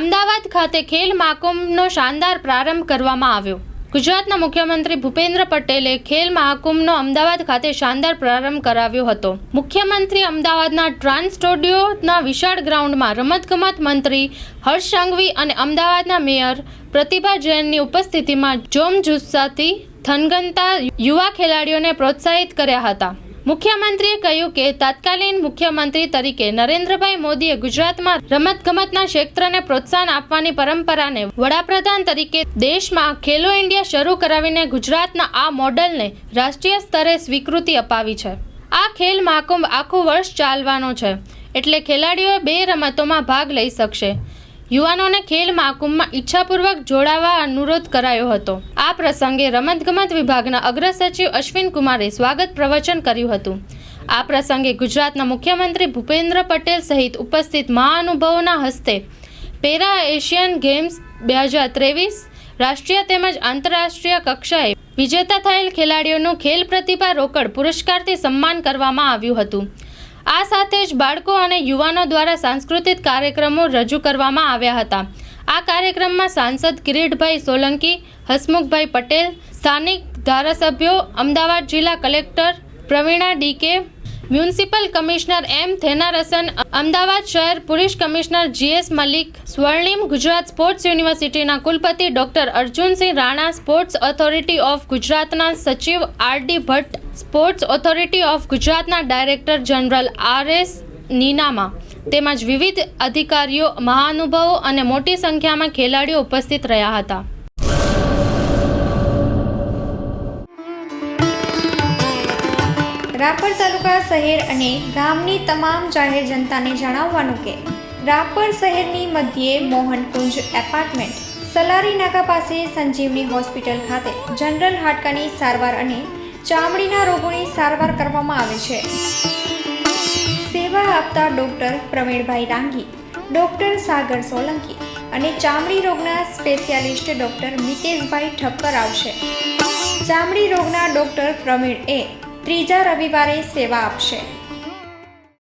અમદાવાદ ખાતે ખેલ મહાકુંભનો શાનદાર પ્રારંભ કરવામાં આવ્યો. ગુજરાતના મુખ્યમંત્રી ભૂપેન્દ્ર પટેલે ખેલ મહાકુંભનો અમદાવાદ ખાતે શાનદાર પ્રારંભ કરાવ્યો હતો. મુખ્યમંત્રી અમદાવાદના ટ્રાન્સ સ્ટુડિયોના વિશાળ ગ્રાઉન્ડમાં રમતગમત મંત્રી હર્ષ સંઘવી અને અમદાવાદના મેયર પ્રતિભા જૈનની ઉપસ્થિતિમાં જોમજુસ્સાથી થનગનતા યુવા ખેલાડીઓને પ્રોત્સાહિત કર્યા હતા. મુખ્યમંત્રીએ કહ્યું કે તત્કાલીન મુખ્યમંત્રી તરીકે નરેન્દ્રભાઈ મોદીએ ગુજરાતમાં રમતગમતના ક્ષેત્રને પ્રોત્સાહન આપવાની પરંપરાને વડાપ્રધાન તરીકે દેશમાં ખેલો ઇન્ડિયા શરૂ કરાવીને ગુજરાતના આ મોડલને રાષ્ટ્રીય સ્તરે સ્વીકૃતિ અપાવી છે. આ ખેલ મહાકુંભ આખું વર્ષ ચાલવાનો છે. એટલે ખેલાડીઓ બે રમતોમાં ભાગ લઈ શકશે. યુવાનોને ખેલ મહાકુંભમાં ઈચ્છાપૂર્વક જોડાવા અનુરોધ કરાયો હતો. આ પ્રસંગે રમતગમત વિભાગના અગ્ર અશ્વિન કુમારે સ્વાગત પ્રવચન કર્યું હતું. આ પ્રસંગે ગુજરાતના મુખ્યમંત્રી ભૂપેન્દ્ર પટેલ સહિત ઉપસ્થિત મહાનુભાવોના હસ્તે પેરા એશિયન ગેમ્સ બે હજાર ત્રેવીસ, રાષ્ટ્રીય તેમજ આંતરરાષ્ટ્રીય કક્ષાએ વિજેતા થયેલ ખેલાડીઓનું ખેલ પ્રતિભા રોકડ પુરસ્કારથી સન્માન કરવામાં આવ્યું હતું. આ સાથે જ બાળકો અને યુવાનો દ્વારા સાંસ્કૃતિક કાર્યક્રમો રજૂ કરવામાં આવ્યા હતા. આ કાર્યક્રમમાં સાંસદ કિરીટભાઈ સોલંકી, હસમુખભાઈ પટેલ, સ્થાનિક ધારાસભ્યો, અમદાવાદ જિલ્લા collector Pravina D K, municipal commissioner M Thennarasan, Ahmedabad શહેર પોલીસ કમિશનર જીએસ મલિક, સ્વર્ણિમ ગુજરાત સ્પોર્ટ્સ યુનિવર્સિટીના કુલપતિ doctor Arjunsinh Rana, sports authority of ગુજરાતના સચિવ R D Bhatt, sports authority of ગુજરાતના director general R S Ninama તેમજ વિવિધ અધિકારીઓ, મહાનુભાવો અને મોટી સંખ્યામાં ખેલાડીઓ ઉપસ્થિત રહ્યા હતા. રાપર તાલુકા શહેર અને ગામની તમામ જાહેર જનતાને જણાવવાનું કે, રાપર શહેરની મધ્યે મોહનકુંજ એપાર્ટમેન્ટ, સલારી નાકા પાસે સંજીવની હોસ્પિટલ ખાતે જનરલ હાડકાની સારવાર અને ચામડીના રોગોની સારવાર કરવામાં આવે છે. સેવા આપતા ડૉક્ટર પ્રવીણભાઈ ડાંગી, ડૉક્ટર સાગર સોલંકી અને ચામડી રોગના સ્પેશિયાલિસ્ટ ડૉક્ટર મિતેશભાઈ ઠક્કર આવશે. ચામડી રોગના ડૉક્ટર પ્રવીણ એ ત્રીજા રવિવારે સેવા આપશે.